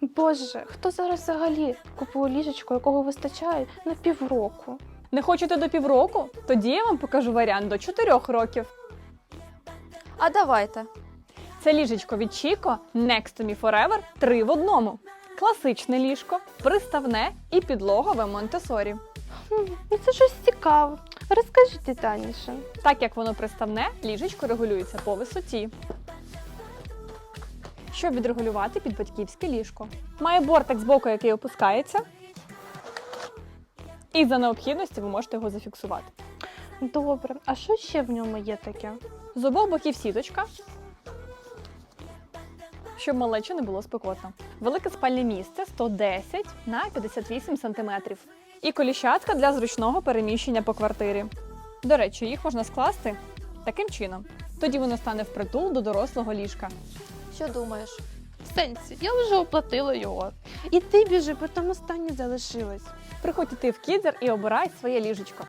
Боже, хто зараз взагалі купує ліжечко, якого вистачає на півроку? Не хочете до півроку? Тоді я вам покажу варіант до 4 років. А давайте. Це ліжечко від Chico Next to Me Forever 3 в одному. Класичне ліжко, приставне і підлогове Монтесорі. Хм, ну це щось цікаве. Розкажіть детальніше. Так як воно приставне, ліжечко регулюється по висоті. Щоб відрегулювати під батьківське ліжко. Має бортик збоку, який опускається. І за необхідності ви можете його зафіксувати. Добре, а що ще в ньому є таке? З обох боків сіточка, щоб малечу не було спекотно. Велике спальне місце 110 на 58 см. І коліщатка для зручного переміщення по квартирі. До речі, їх можна скласти таким чином. Тоді воно стане впритул до дорослого ліжка. Що думаєш? В сенсі, я вже оплатила його. І ти біжи, бо там останнє залишилось. Приходь ти в кідзер і обирай своє ліжечко.